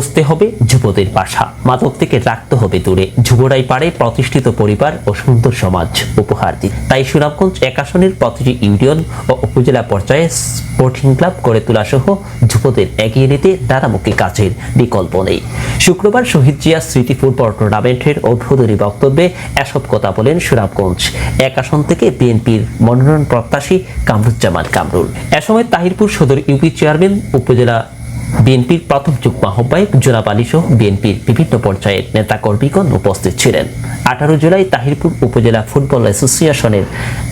বুঝতে হবে যুবদের পাশা মাদক থেকে রাখতে হবে দূরে। যুবরাই পারে প্রতিষ্ঠিত পরিবার ও সুন্দর সমাজ উপহার দিতে। তাই সুনামগঞ্জ এক আসনের প্রতিটি ইউনিয়ন ও উপজেলা পর্যায়ে স্পোর্টিং ক্লাব গড়ে তোলা সহ যুবদের এগিয়ে নিতে নানামুখী কাজের বিকল্প নেই। শুক্রবার শহীদ জিয়া স্মৃতি ফুটবল টুর্নামেন্টের উদ্বোধনী বক্তব্যে এসব কথা বলেন সুনামগঞ্জ। এক আসন থেকে বিএনপির মনোনয়ন প্রত্যাশী কামরুজ্জামান কামরুল। এ সময় তাহিরপুর সদর ইউপি চেয়ারম্যান, উপজেলা বিএনপির প্রথম যুগ্ম আহ্বায়ক জোনাব আলী সহ বিএনপির বিভিন্ন পর্যায়ের নেতাকর্মীগণ উপস্থিত ছিলেন। আঠারো জুলাই তাহিরপুর উপজেলা ফুটবল অ্যাসোসিয়েশনের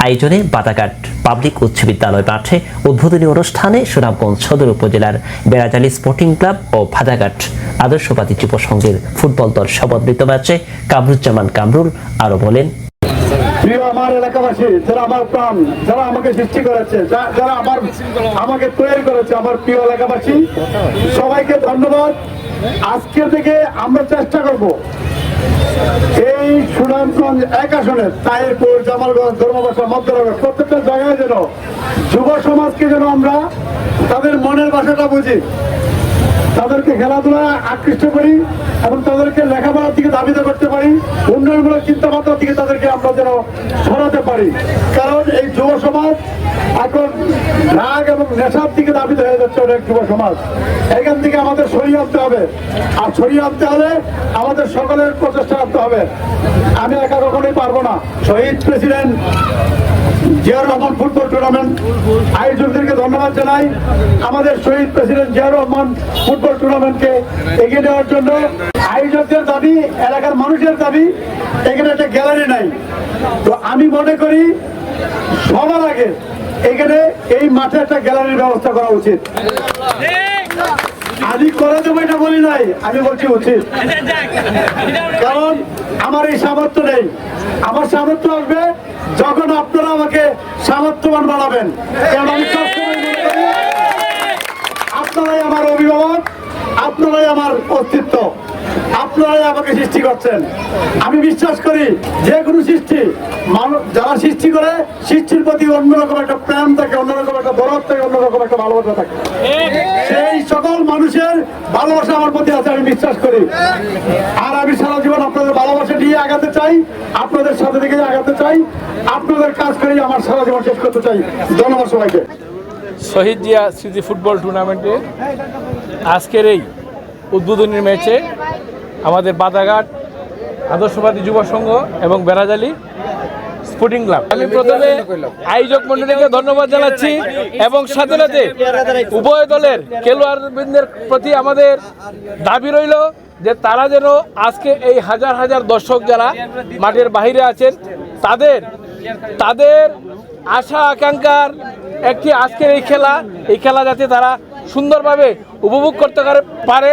আয়োজনে বাদাঘাট পাবলিক উচ্চ বিদ্যালয় মাঠে উদ্বোধনী অনুষ্ঠানে সুনামগঞ্জ সদর উপজেলার বেড়াজালি স্পোর্টিং ক্লাব ও ভাদাঘাট আদর্শবাদী যুব সংঘের ফুটবল দল সমন্বিত ম্যাচে কামরুজ্জামান কামরুল আরও বলেন প্রিয় আমার এলাকাবাসী, যারা আমার প্রাণ, যারা আমাকে সৃষ্টি করেছে যারা আমার আমাকে তৈরি করেছে, আমার প্রিয় এলাকাবাসী, সবাইকে ধন্যবাদ। আজকে থেকে আমরা চেষ্টা করব এই সুনামগঞ্জ এক আসনে তাইরপুর জামালগঞ্জ, ধর্মবাসা, মধ্যনগর, প্রত্যেকটা জায়গায় যেন যুব সমাজকে যেন আমরা তাদের মনের ভাষাটা বুঝি, তাদেরকে খেলাধুলা আকৃষ্ট করি এবং তাদেরকে লেখাপড়ার দিকে দাবিত করতে পারি, উন্নয়নমূলক চিন্তা ভাবনার দিকে তাদেরকে আমরা যেন সরাতে পারি। কারণ এই যুব সমাজ এখন রাগ এবং নেশার দিকে দাবিত হয়ে যাচ্ছে অনেক যুব সমাজ। এখান থেকে আমাদের সরিয়ে আনতে হবে। আর সরিয়ে আনতে হলে আমাদের সকলের প্রচেষ্টা আনতে হবে। আমি একা কখনোই পারব না। Shaheed president Ziaur Rahman football tournament আয়োজকদেরকে ধন্যবাদ জানাই। আমাদের শহীদ প্রেসিডেন্ট জিয়াউর রহমান ফুটবল টুর্নামেন্টকে এগিয়ে নেওয়ার জন্য। আয়োজকদের দাবি, এলাকার মানুষের দাবি, এখানে একটা গ্যালারি নাই। তো আমি মনে করি, সবার আগে এখানে এই মাঠে একটা গ্যালারির ব্যবস্থা করা উচিত। আমি করে দেবো এটা বলি নাই, আমি বলছি উচিত। কারণ আমার এই সামর্থ্য নেই। আমার সামর্থ্য আসবে যখন আপনারা আমাকে সামর্থ্যবান বানাবেন। আপনারাই আমার অভিভাবক, আপনারাই আমার অস্তিত্ব, আপনারাই আমাকে সৃষ্টি করছেন। আমি বিশ্বাস করি, যে কোনো সৃষ্টি মানুষ যারা সৃষ্টি করে, সৃষ্টির প্রতি অন্যরকম একটা প্রেম থাকে, অন্যরকম একটা বরফ থাকে, অন্যরকম একটা ভালোবাসা থাকে। ভালোবাসা আমার প্রতি আছে, আমি বিশ্বাস করি। আর আমি সারা জীবন আপনাদের ভালোবাসা দিয়ে আগাতে চাই, আপনাদের সাথে থেকে আগাতে চাই, আপনাদের কাজ করেই আমার সারা জীবন শেষ করতে চাই। ধন্যবাদ সবাইকে। শহীদ জিয়া স্মৃতি ফুটবল টুর্নামেন্টে আজকের এই উদ্বোধনীর ম্যাচে আমাদের বাদাঘাট আদর্শবাদী যুব সংঘ এবং বেড়াজালি স্পোর্টিং ক্লাব আমি প্রথমে আয়োজক মন্ডলীকে ধন্যবাদ জানাচ্ছি এবং সাথে সাথে উভয় দলের খেলোয়াড়বৃন্দের প্রতি আমাদের দাবি রইল যে তারা যেন আজকে এই হাজার হাজার দর্শক যারা মাঠের বাইরে আছেন, তাদের তাদের আশা, আকাঙ্ক্ষার একটি আজকের এই খেলা। এই খেলা যাতে তারা সুন্দরভাবে উপভোগ করতে পারে